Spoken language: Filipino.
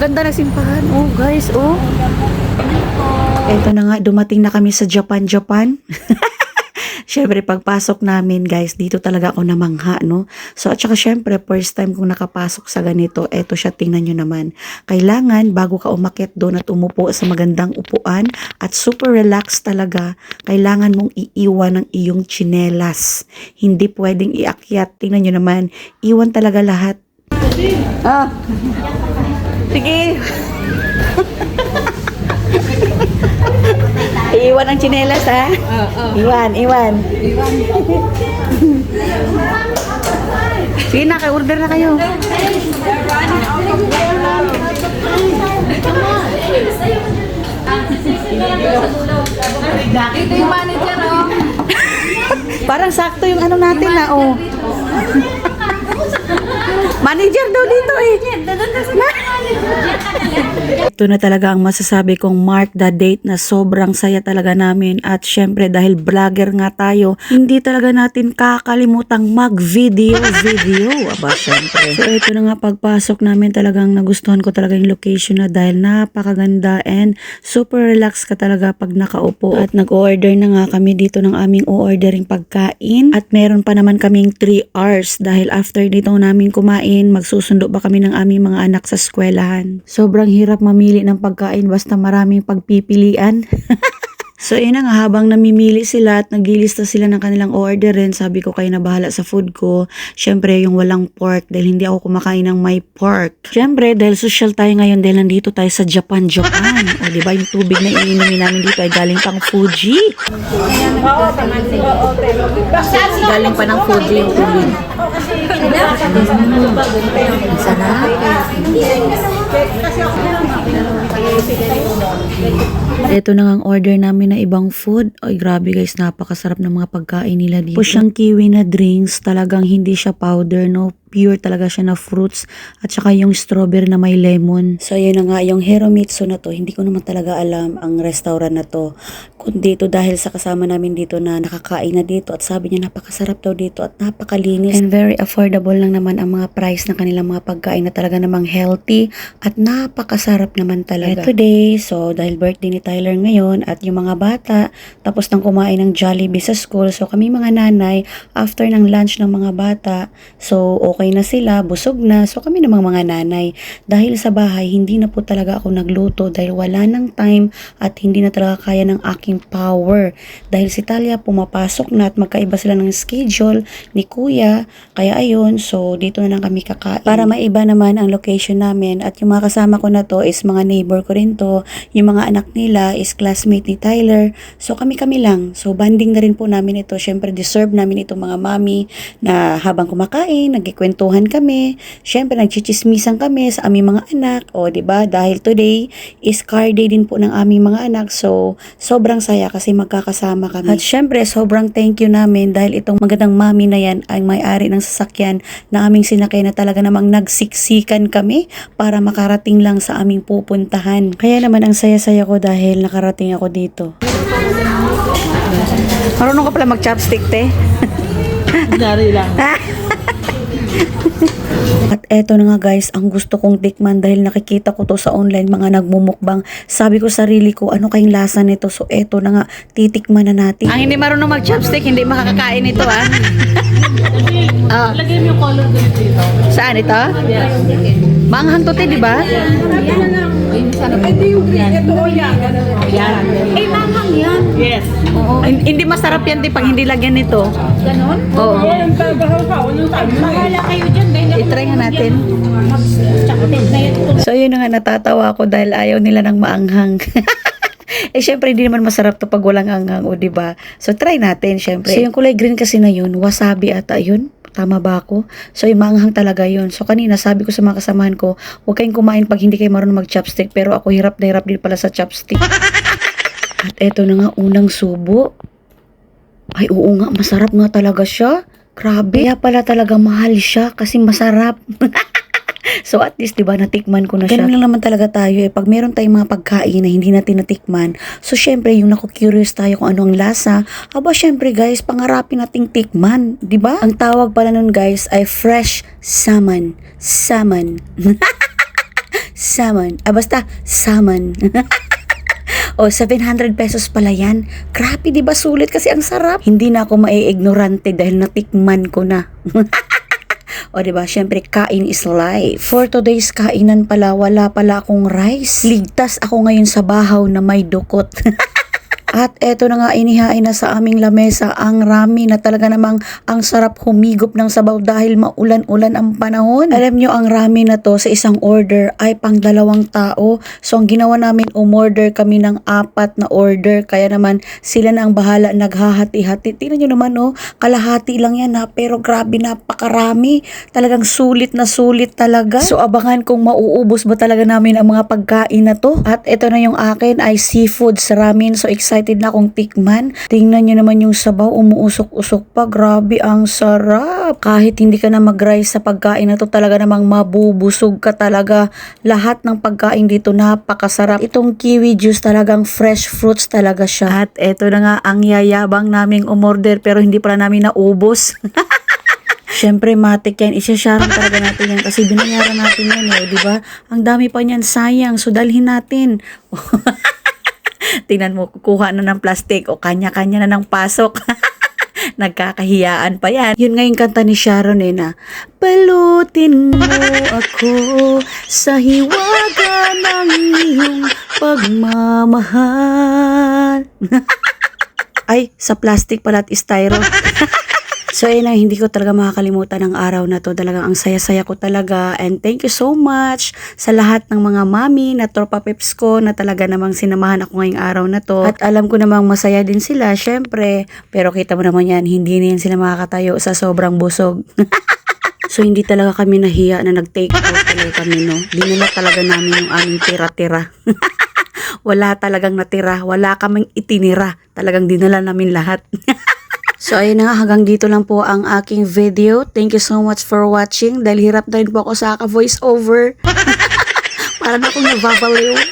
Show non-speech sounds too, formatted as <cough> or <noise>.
ganda ng simbahan. Oh, guys, oh. Ito na nga, dumating na kami sa Japan, Japan. <laughs> Syempre, pagpasok namin, guys, dito talaga ako namangha, no? So, at saka syempre, first time kong nakapasok sa ganito, eto siya, tingnan nyo naman. Kailangan, bago ka umakit doon at umupo sa magandang upuan, at super relax talaga, kailangan mong iiwan ng iyong chinelas. Hindi pwedeng iakyat. Tingnan nyo naman, iwan talaga lahat. Ah. Sige. Iwan ang chinelas, ha? Iwan, iwan. Sige na, order na kayo. Ito yung manager, oh. <laughs> Parang sakto yung ano natin na, oh. <laughs> Manager daw dito eh. Ito na talaga ang masasabi kong mark the date na sobrang saya talaga namin at syempre dahil vlogger nga tayo, hindi talaga natin kakalimutang mag-video video. Aba syempre. So ito na nga pagpasok namin talagang nagustuhan ko talaga yung location na dahil napakaganda and super relax ka talaga pag nakaupo. At nag-order na nga kami dito ng aming o-ordering pagkain at meron pa naman kaming 3 hours dahil after dito namin kumain, magsusundo pa kami ng aming mga anak sa eskwelahan. Sobrang hirap mamili ng pagkain basta maraming pagpipilian. <laughs> So, yun na nga, habang namimili sila at naglilista sila ng kanilang order rin, sabi ko kayo na bahala sa food ko. Siyempre, yung walang pork dahil hindi ako kumakain ng may pork. Siyempre, dahil social tayo ngayon dahil nandito tayo sa Japan, Japan. o, di ba yung tubig na iinumin namin dito ay galing pang Fuji. Galing pa ng Fuji yung tubig. Sarap. Ito na nga ang order namin na ibang food. Ay, grabe guys, napakasarap ng mga pagkain nila dito. Po siyang kiwi na drinks, talagang hindi siya powder, no? Pure talaga siya na fruits at saka yung strawberry na may lemon. So, yun na nga, yung Hiromitsu na to, hindi ko naman talaga alam ang restaurant na to. Kundi ito dahil sa kasama namin dito na nakakain na dito at sabi niya napakasarap daw dito at napakalinis. And very affordable lang naman ang mga price ng kanilang mga pagkain na talaga namang healthy at napakasarap naman talaga. Today, so dahil birthday ni Tyler ngayon at yung mga bata tapos nang kumain ng Jollibee sa school. So kami mga nanay, after ng lunch ng mga bata, so okay na sila, busog na. So kami namang mga nanay, dahil sa bahay, hindi na po talaga ako nagluto dahil wala ng time at hindi na talaga kaya ng aking power. Dahil si Talia pumapasok na at magkaiba sila ng schedule ni Kuya. Kaya ayun, so dito na lang kami kakain. Para maiba naman ang location namin at yung mga kasama ko na to is mga neighbor ko rin to. Yung mga anak nila is classmate ni Tyler. So kami-kami lang. So banding na rin po namin ito. Syempre deserve namin itong mga mami na habang kumakain, nagkikwentuhan kami. Syempre nagchichismisan kami sa aming mga anak. O di ba Dahil today is car day din po ng aming mga anak. So sobrang saya kasi magkakasama kami. At syempre sobrang thank you namin dahil itong magandang mami na yan ay may-ari ng sasakyan na aming sinakay na talaga namang nagsiksikan kami para makarating lang sa aming pupuntahan. Kaya naman ang saya-saya ko dahil nakarating ako dito. Marunong ka pala mag-chopstick, te? Dari lang. <laughs> At eto na nga guys, ang gusto kong tikman dahil nakikita ko to sa online mga nagmumukbang. Sabi ko sarili ko, ano kayong lasa nito? So eto na nga, titikman na natin. Ang hindi marunong mag-chopstick, hindi makakakain ito ah. <laughs> Ah, Lagay mo yung color dito. saan ito? Yes. Maanghang to te, di ba? Ito yung green. Ito o yan. Yan. Eh, manghang yan. Yes. Oo. Hin- Hindi masarap yan te pag hindi lagyan nito. Ganon? Oo. Walang babahaw pa. Walang tayo. Bahala kayo dyan. Dahil ako I-try nga natin. Na yan. So yun na nga natatawa ako dahil ayaw nila ng maanghang. <laughs> eh syempre hindi naman masarap to pag walang anghang o di ba? So try natin syempre. So yung kulay green kasi na yun, wasabi ata yun. Tama ba ako? So yung maanghang talaga yun. So kanina sabi ko sa mga kasamahan ko, huwag kayong kumain pag hindi kayo marunong mag-chopstick. Pero ako hirap na hirap din pala sa chopstick. <laughs> At eto na nga unang subo. Ay oo nga, masarap nga talaga siya. Grabe. Kaya pala talaga mahal siya kasi masarap. <laughs> <laughs> So at least 'di ba natikman ko na siya. Ganun lang naman talaga tayo eh pag meron tayong mga pagkain na hindi natin natikman. So syempre yung naku-curious tayo kung ano ang lasa, aba syempre guys, pangarapin nating tikman, 'di ba? Ang tawag pala nun guys ay fresh salmon. Salmon. <laughs> salmon. Ah, basta, salmon. <laughs> o, 700 pesos pala yan. Grabe, di ba sulit kasi ang sarap. Hindi na ako maiignorante dahil natikman ko na. O diba, syempre kain is life. For today's kainan pala, wala pala akong rice. Ligtas ako ngayon sa bahaw na may dukot. <laughs> At eto na nga inihain na sa aming lamesa ang rami na talaga namang ang sarap humigop ng sabaw dahil maulan-ulan ang panahon. Alam nyo ang rami na to sa isang order ay pang dalawang tao. So ang ginawa namin umorder kami ng apat na order kaya naman sila na ang bahala naghahati-hati. Tingnan nyo naman oh, kalahati lang yan ha pero grabe napakarami. Talagang sulit na sulit talaga. So abangan kung mauubos ba talaga namin ang mga pagkain na to. At ito na yung akin ay seafood sa ramen. So excited na akong tikman. Tingnan nyo naman yung sabaw, umuusok-usok pa. Grabe, ang sarap. Kahit hindi ka na mag-rice sa pagkain na to, talaga namang mabubusog ka talaga. Lahat ng pagkain dito napakasarap. Itong kiwi juice talagang fresh fruits talaga siya. At eto na nga ang yayabang naming umorder pero hindi pala namin naubos. <laughs> Siyempre, matik yan. Isasharan talaga natin yan kasi binayaran natin yan eh, di ba? Ang dami pa niyan, sayang. So, dalhin natin. <laughs> Tingnan mo, kukuha na ng plastic o kanya-kanya na ng pasok. <laughs> Nagkakahiyaan pa yan. Yun nga yung kanta ni Sharon eh na, Balutin mo ako sa hiwaga ng iyong pagmamahal. <laughs> Ay, sa plastic pala at styro. So ayun na, hindi ko talaga makakalimutan ang araw na to. Talagang ang saya-saya ko talaga. And thank you so much sa lahat ng mga mami na tropa peps ko na talaga namang sinamahan ako ngayong araw na to. At alam ko namang masaya din sila, syempre. Pero kita mo naman yan, hindi na yan sila makakatayo sa sobrang busog. <laughs> So hindi talaga kami nahiya na nag-take out talaga kami no. Dinala talaga namin yung aming tira-tira. <laughs> wala talagang natira, wala kaming itinira. Talagang dinala namin lahat. <laughs> So ayun na nga, hanggang dito lang po ang aking video. Thank you so much for watching. Dahil hirap na rin po ako sa ka-voice over. <laughs> Para na akong nababaliw.